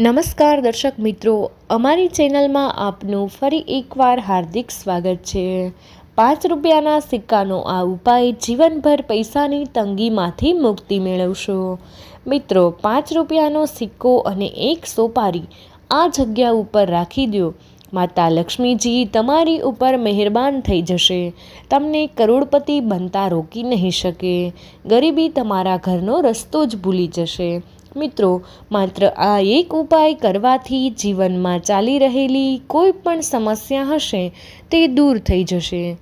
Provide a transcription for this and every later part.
નમસ્કાર દર્શક મિત્રો, અમારી ચેનલમાં આપનું ફરી એકવાર હાર્દિક સ્વાગત છે. પાંચ રૂપિયાના સિક્કાનો આ ઉપાય જીવનભર પૈસાની તંગીમાંથી મુક્તિ મેળવશો. મિત્રો, પાંચ રૂપિયાનો સિક્કો અને એક સોપારી આ જગ્યા ઉપર રાખી દો. માતા લક્ષ્મીજી તમારી ઉપર મહેરબાન થઈ જશે. તમને કરોડપતિ બનતા રોકી નહીં શકે. ગરીબી તમારા ઘરનો રસ્તો જ ભૂલી જશે. મિત્રો, માત્ર આ એક ઉપાય કરવાથી જીવનમાં ચાલી રહેલી કોઈ પણ સમસ્યા હશે, તે દૂર થઈ જશે.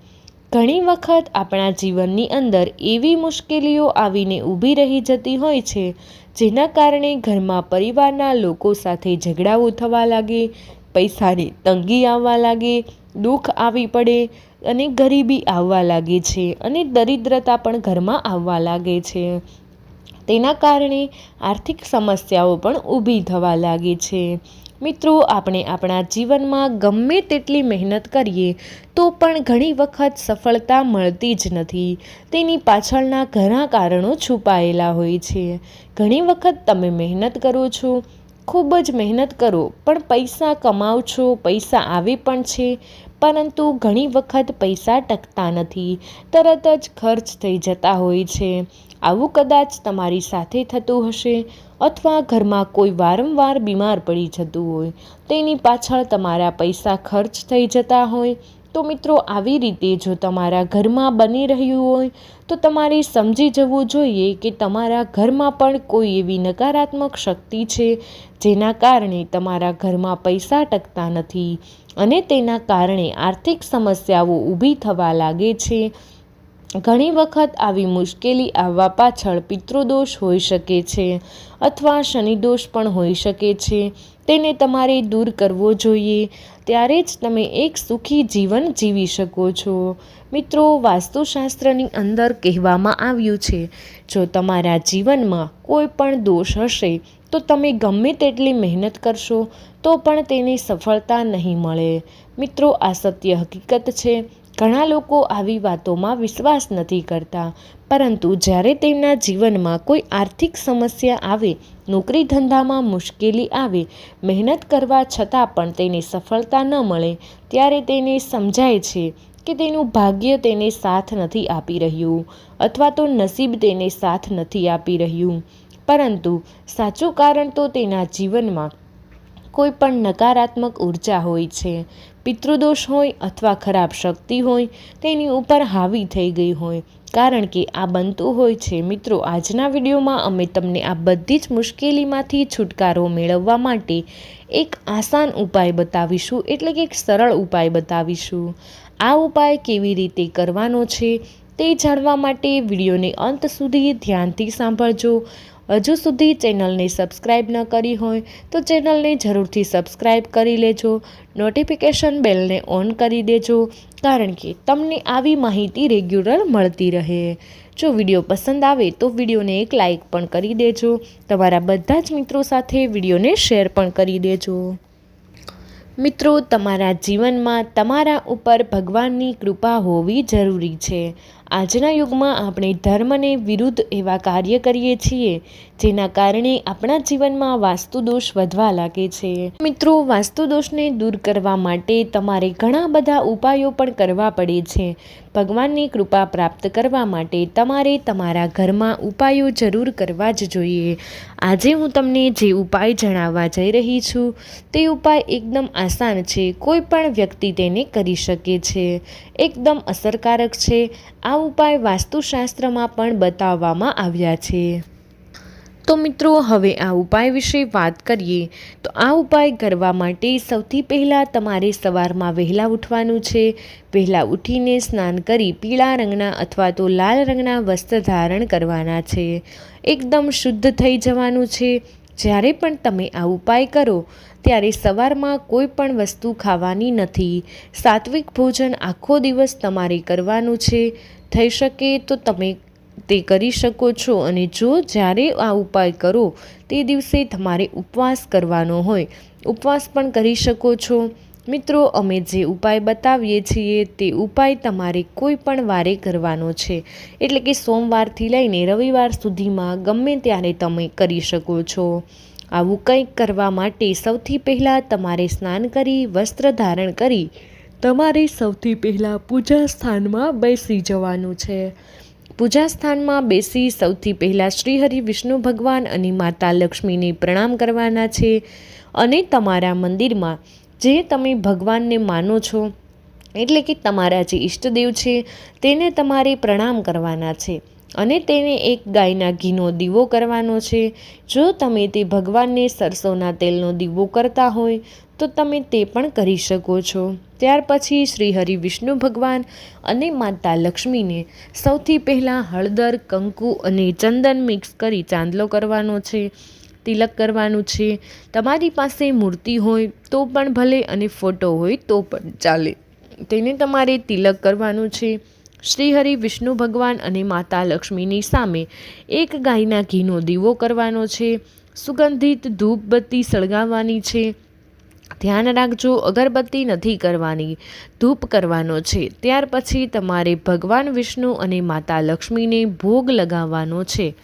ઘણી વખત આપણા જીવનની અંદર એવી મુશ્કેલીઓ આવીને ઊભી રહી જતી હોય છે, જેના કારણે ઘરમાં પરિવારના લોકો સાથે ઝઘડાઓ થવા લાગે, પૈસાની તંગી આવવા લાગે, દુઃખ આવી પડે અને ગરીબી આવવા લાગે છે અને દરિદ્રતા પણ ઘરમાં આવવા લાગે છે. તેના કારણે આર્થિક સમસ્યાઓ પણ ઊભી થવા લાગે છે. મિત્રો, આપણે આપણા જીવનમાં ગમે તેટલી મહેનત કરીએ, તો પણ ઘણી વખત સફળતા મળતી જ નથી. તેની પાછળના ઘણા કારણો છુપાયેલા હોય છે. ઘણી વખત તમે મહેનત કરો છો, ખૂબ જ મહેનત કરો, પણ પૈસા કમાવ છો, પૈસા આવે પણ છે, પરંતુ ઘણી વખત પૈસા ટકતા નથી, તરત જ ખર્ચ થઈ જતા હોય છે. આવું કદાચ તમારી સાથે થતું હશે અથવા ઘરમાં કોઈ વારંવાર બીમાર પડી જતું હોય, તેની પાછળ તમારા પૈસા ખર્ચ થઈ જતા હોય, તો મિત્રો આવી રીતે જો તમારા ઘરમાં બની રહ્યું હોય, તો તમારે સમજી જવું જોઈએ કે તમારા ઘરમાં પણ કોઈ એવી નકારાત્મક શક્તિ છે, જેના કારણે તમારા ઘરમાં પૈસા ટકતા નથી અને તેના કારણે આર્થિક સમસ્યાઓ ઊભી થવા લાગે છે ઘણી વખત આવી મુશ્કેલી આવવા પાછળ પિતૃદોષ હોઈ શકે છે અથવા શનિદોષ પણ હોઈ શકે છે. તેને તમારે દૂર કરવો જોઈએ. ત્યારે જ તમે એક સુખી જીવન જીવી શકો છો. મિત્રો, વાસ્તુશાસ્ત્રની અંદર કહેવામાં આવ્યું છે, જો તમારા જીવનમાં કોઈ પણ દોષ હશે, તો તમે ગમે તેટલી મહેનત કરશો, તો પણ તેની સફળતા નહીં મળે. મિત્રો, આ સત્ય હકીકત છે. ઘણા લોકો આવી વાતોમાં વિશ્વાસ નથી કરતા. પરંતુ જ્યારે તેમના જીવનમાં કોઈ આર્થિક સમસ્યા આવે, નોકરી ધંધામાં મુશ્કેલી આવે, મહેનત કરવા છતાં પણ તેને સફળતા ન મળે, ત્યારે તેને સમજાય છે કે તેનું ભાગ્ય તેને સાથ નથી આપી રહ્યું અથવા તો નસીબ તેને સાથ નથી આપી રહ્યું. પરંતુ સાચું કારણ તો તેના જીવનમાં કોઈ પણ નકારાત્મક ઊર્જા હોય છે. પિતૃદોષ હોય અથવા ખરાબ શક્તિ હોય, તેની ઉપર હાવી થઈ ગઈ હોય. કારણ કે આ બનતું હોય છે. મિત્રો, આજના વિડીયોમાં અમે તમને આ બધી જ મુશ્કેલીમાંથી છુટકારો મેળવવા માટે એક આસાન ઉપાય બતાવીશું. એટલે કે એક સરળ ઉપાય બતાવીશું. આ ઉપાય કેવી રીતે કરવાનો છે તે જાણવા માટે વિડીયોને અંત સુધી ધ્યાનથી સાંભળજો. હજુ સુધી ચેનલને સબસ્ક્રાઈબ ન કરી હોય તો ચેનલને જરૂરથી સબસ્ક્રાઈબ કરી લેજો. નોટિફિકેશન બેલને ઓન કરી દેજો, કારણ કે તમને આવી માહિતી રેગ્યુલર મળતી રહે. જો વીડિયો પસંદ આવે તો વિડીયોને એક લાઇક પણ કરી દેજો. તમારા બધા જ મિત્રો સાથે વિડીયોને શેર પણ કરી દેજો. મિત્રો, તમારા જીવનમાં તમારા ઉપર ભગવાનની કૃપા હોવી જરૂરી છે. આજના યુગમાં આપણે ધર્મને વિરુદ્ધ એવા કાર્ય કરીએ છીએ, જેના કારણે આપણા જીવનમાં વાસ્તુદોષ વધવા લાગે છે. મિત્રો, વાસ્તુદોષને દૂર કરવા માટે તમારે ઘણા બધા ઉપાયો પણ કરવા પડે છે. ભગવાનની કૃપા પ્રાપ્ત કરવા માટે તમારે તમારા ઘરમાં ઉપાયો જરૂર કરવા જ જોઈએ. આજે હું તમને જે ઉપાય જણાવવા જઈ રહી છું, તે ઉપાય એકદમ આસાન છે. કોઈ પણ વ્યક્તિ તેને કરી શકે છે. એકદમ અસરકારક છે. આ ઉપાય વાસ્તુશાસ્ત્રમાં પણ બતાવવામાં આવ્યા છે. તો મિત્રો, હવે આ ઉપાય વિશે વાત કરીએ. તો આ ઉપાય કરવા માટે સૌથી પહેલાં તમારે સવારમાં વહેલા ઉઠવાનું છે. વહેલા ઉઠીને સ્નાન કરી પીળા રંગના અથવા તો લાલ રંગના વસ્ત્ર ધારણ કરવાના છે. એકદમ શુદ્ધ થઈ જવાનું છે. જ્યારે પણ તમે આ ઉપાય કરો, ત્યારે સવારમાં કોઈ પણ વસ્તુ ખાવાની નથી. સાત્વિક ભોજન આખો દિવસ તમારે કરવાનું છે. થઈ શકે તો તમે તે કરી શકો છો. અને જો જ્યારે આ ઉપાય કરો, તે દિવસે તમારે ઉપવાસ કરવાનો હોય. ઉપવાસ પણ કરી શકો છો. મિત્રો, અમે જે ઉપાય બતાવીએ છીએ, તે ઉપાય તમારે કોઈ પણ વારે કરવાનો છે. એટલે કે સોમવારથી લઈને રવિવાર સુધીમાં ગમે ત્યારે તમે કરી શકો છો. આવું કંઈક કરવા માટે સૌથી પહેલાં તમારે સ્નાન કરી, વસ્ત્ર ધારણ કરી તમારે સૌથી પહેલાં પૂજા સ્થાનમાં બેસી જવાનું છે. પૂજા સ્થાનમાં બેસી સૌથી પહેલાં શ્રીહરિ વિષ્ણુ ભગવાન અને માતા લક્ષ્મીને પ્રણામ કરવાના છે અને તમારા મંદિરમાં જે તમે ભગવાનને માનો છો, એટલે કે તમારા જે ઈષ્ટદેવ છે, તેને તમારે પ્રણામ કરવાના છે અને તેને એક ગાયના ઘીનો દીવો કરવાનો છે. જો તમે તે ભગવાનને સરસોના તેલનો દીવો કરતા હોય, તો તમે તે પણ કરી શકો છો. ત્યાર પછી શ્રી હરિ વિષ્ણુ ભગવાન અને માતા લક્ષ્મીને સૌથી પહેલાં હળદર, કંકુ અને ચંદન મિક્સ કરી ચાંદલો કરવાનો છે, તિલક કરવાનું છે. તમારી પાસે મૂર્તિ હોય તો પણ ભલે અને ફોટો હોય તો પણ ચાલે. તેને તમારે તિલક કરવાનું છે. શ્રી હરિ વિષ્ણુ ભગવાન અને માતા લક્ષ્મીની સામે એક ગાયના ઘીનો દીવો કરવાનો છે. સુગંધિત ધૂપબત્તી સળગાવવાની છે. ધ્યાન રાખજો, અગરબત્તી નથી કરવાની, ધૂપ કરવાનો છે. ત્યાર પછી તમારે ભગવાન વિષ્ણુ અને માતા લક્ષ્મીને ભોગ લગાવવાનો છે.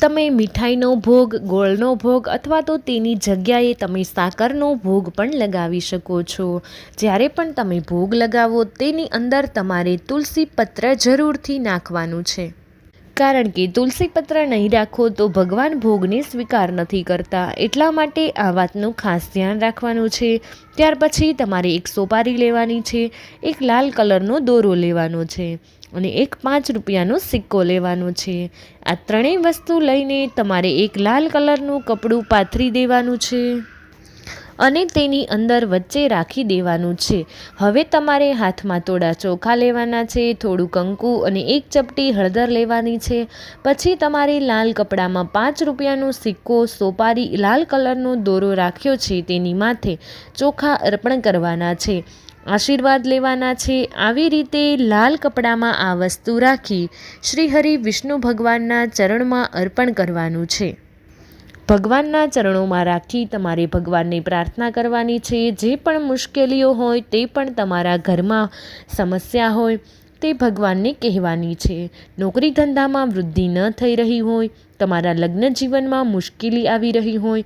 તમે મીઠાઈનો ભોગ, ગોળનો ભોગ અથવા તો તેની જગ્યાએ તમે સાકરનો ભોગ પણ લગાવી શકો છો. જ્યારે પણ તમે ભોગ લગાવો, તેની અંદર તમારે તુલસી પત્ર જરૂરથી નાખવાનું છે. કારણ કે તુલસી પત્ર નહીં રાખો તો ભગવાન ભોગને સ્વીકાર નથી કરતા. એટલા માટે આ વાતનું ખાસ ધ્યાન રાખવાનું છે. ત્યાર પછી તમારે એક સોપારી લેવાની છે, એક લાલ કલરનો દોરો લેવાનો છે અને એક પાંચ રૂપિયાનો સિક્કો લેવાનો છે. આ ત્રણેય વસ્તુ લઈને તમારે એક લાલ કલરનું કપડું પાથરી દેવાનું છે. અને તેની અંદર વચ્ચે રાખી દેવાનું છે. હવે તમારે હાથમાં થોડા ચોખા લેવાના છે, થોડું કંકુ અને એક ચપટી હળદર લેવાની છે. પછી તમારે લાલ કપડામાં પાંચ રૂપિયાનો સિક્કો સોપારી લાલ કલરનો દોરો રાખ્યો છે તેની માથે ચોખા અર્પણ કરવાના છે. આશીર્વાદ લેવાના છે. આવી રીતે લાલ કપડામાં આ વસ્તુ રાખી શ્રી હરિ વિષ્ણુ ભગવાનના ચરણમાં અર્પણ કરવાનું છે. ભગવાનના ચરણોમાં રાખી તમારે ભગવાનની પ્રાર્થના કરવાની છે. જે પણ મુશ્કેલીઓ હોય તે પણ તમારા ઘરમાં સમસ્યા હોય તે ભગવાનને કહેવાની છે. નોકરી ધંધામાં વૃદ્ધિ ન થઈ રહી હોય, તમારા લગ્ન જીવનમાં મુશ્કેલી આવી રહી હોય,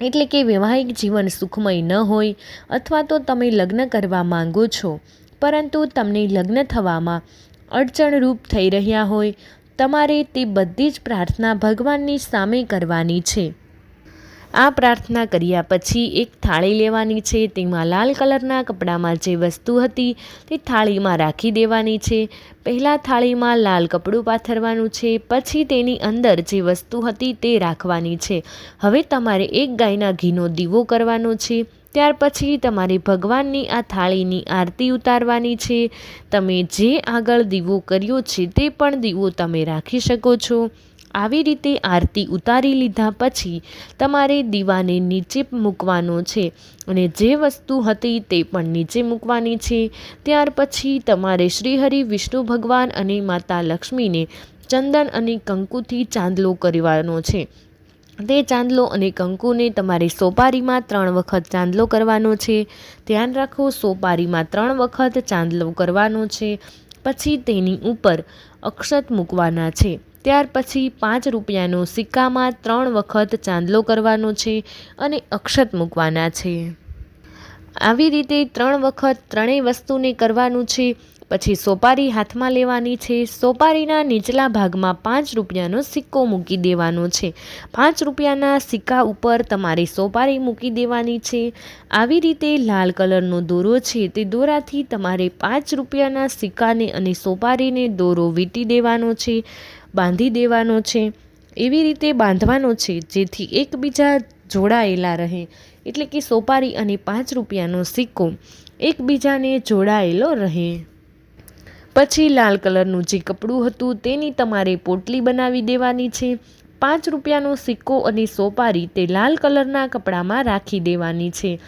એટલે કે વૈવાહિક જીવન સુખમય ન હોય, અથવા તો તમે લગ્ન કરવા માંગો છો, પરંતુ તમને લગ્ન થવામાં અડચણરૂપ થઈ રહ્યા હોય તમારે તે બધી જ પ્રાર્થના ભગવાનની સામે કરવાની છે. આ પ્રાર્થના કર્યા પછી એક થાળી લેવાની છે, તેમાં લાલ કલરના કપડામાં જે વસ્તુ હતી તે થાળીમાં રાખી દેવાની છે. પહેલાં થાળીમાં લાલ કપડું પાથરવાનું છે, પછી તેની અંદર જે વસ્તુ હતી તે રાખવાની છે. હવે તમારે એક ગાયના ઘીનો દીવો કરવાનો છે. ત્યાર પછી તમારે ભગવાનની આ થાળીની આરતી ઉતારવાની છે. તમે જે આગળ દીવો કર્યો છે તે પણ દીવો તમે રાખી શકો છો. આવી રીતે આરતી ઉતારી લીધા પછી તમારે દીવાને નીચે મૂકવાનો છે અને જે વસ્તુ હતી તે પણ નીચે મૂકવાની છે. ત્યાર પછી તમારે શ્રીહરિ, વિષ્ણુ ભગવાન અને માતા લક્ષ્મીને ચંદન અને કંકુથી ચાંદલો કરવાનો છે. તે ચાંદલો અને કંકુને તમારે સોપારીમાં ત્રણ વખત ચાંદલો કરવાનો છે. ધ્યાન રાખો, સોપારીમાં ત્રણ વખત ચાંદલો કરવાનો છે. પછી તેની ઉપર અક્ષત મૂકવાના છે. ત્યાર પછી પાંચ રૂપિયાનો સિક્કામાં ત્રણ વખત ચાંદલો કરવાનો છે અને અક્ષત મૂકવાના છે. આવી રીતે ત્રણ વખત ત્રણેય વસ્તુને કરવાનું છે. પછી સોપારી હાથમાં લેવાની છે. સોપારીના નીચલા ભાગમાં પાંચ રૂપિયાનો સિક્કો મૂકી દેવાનો છે. પાંચ રૂપિયાના સિક્કા ઉપર તમારે સોપારી મૂકી દેવાની છે. આવી રીતે લાલ કલરનો દોરો છે તે દોરાથી તમારે પાંચ રૂપિયાના સિક્કાને અને સોપારીને દોરો વીંટી દેવાનો છે, બાંધી દેવાનો છે. એવી રીતે બાંધવાનો છે જેથી એકબીજા જોડાયેલા રહે. એટલે કે સોપારી અને પાંચ રૂપિયાનો સિક્કો એકબીજાને જોડાયેલો રહે. પછી લાલ કલરનું જે કપડું હતું તેની તમારે પોટલી બનાવી દેવાની છે. પાંચ રૂપિયાનો સિક્કો અને સોપારી તે લાલ કલરના કપડામાં રાખી દેવાની છે.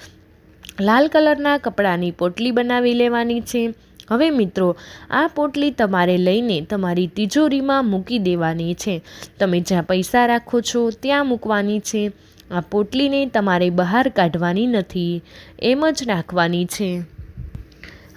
લાલ કલરના કપડાની પોટલી બનાવી લેવાની છે. હવે મિત્રો, આ પોટલી તમારે લઈને તમારી તિજોરીમાં મૂકી દેવાની છે. તમે જ્યાં પૈસા રાખો છો ત્યાં મૂકવાની છે. આ પોટલીને તમારે બહાર કાઢવાની નથી. એમ જ રાખવાની છે.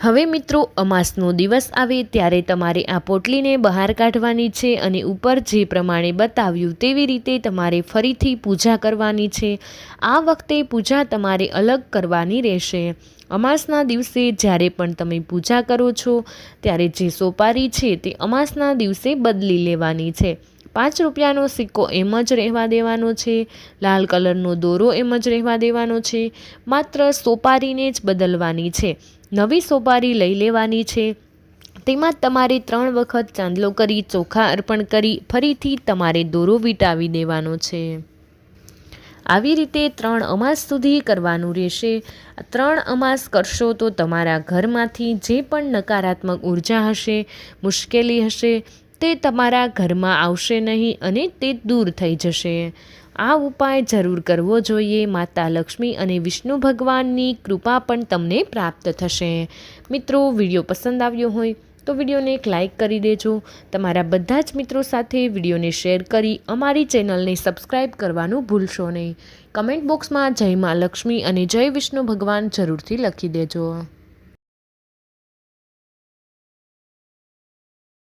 હવે મિત્રો, અમાસનો દિવસ આવે ત્યારે તમારે આ પોટલીને બહાર કાઢવાની છે અને ઉપર જે પ્રમાણે બતાવ્યું તેવી રીતે તમારે ફરીથી પૂજા કરવાની છે. આ વખતે પૂજા તમારે અલગ કરવાની રહેશે. અમાસના દિવસે જ્યારે પણ તમે પૂજા કરો છો, ત્યારે જે સોપારી છે તે અમાસના દિવસે બદલી લેવાની છે. પાંચ રૂપિયાનો સિક્કો એમ જ રહેવા દેવાનો છે, લાલ કલરનો દોરો એમ જ રહેવા દેવાનો છે, માત્ર સોપારીને જ બદલવાની છે. નવી સોપારી લઈ લેવાની છે. તેમાં તમારે ત્રણ વખત ચાંદલો કરી ચોખા અર્પણ કરી ફરીથી તમારે દોરો વીંટાવી દેવાનો છે. આવી રીતે ત્રણ અમાસ સુધી કરવાનું રહેશે. ત્રણ અમાસ કરશો તો તમારા ઘરમાંથી જે પણ નકારાત્મક ઊર્જા હશે, મુશ્કેલી હશે, તે તમારા ઘરમાં આવશે નહીં અને તે દૂર થઈ જશે. આ ઉપાય જરૂર કરવો જોઈએ. માતા લક્ષ્મી અને વિષ્ણુ ભગવાનની કૃપા પણ તમને પ્રાપ્ત થશે. મિત્રો, વીડિયો પસંદ આવ્યો હોય તો વિડીયોને એક લાઇક કરી દેજો. તમારા બધા જ મિત્રો સાથે વિડીયોને શેર કરી અમારી ચેનલને સબસ્ક્રાઈબ કરવાનું ભૂલશો નહીં. કમેન્ટ બોક્સમાં જય મા લક્ષ્મી અને જય વિષ્ણુ ભગવાન જરૂરથી લખી દેજો.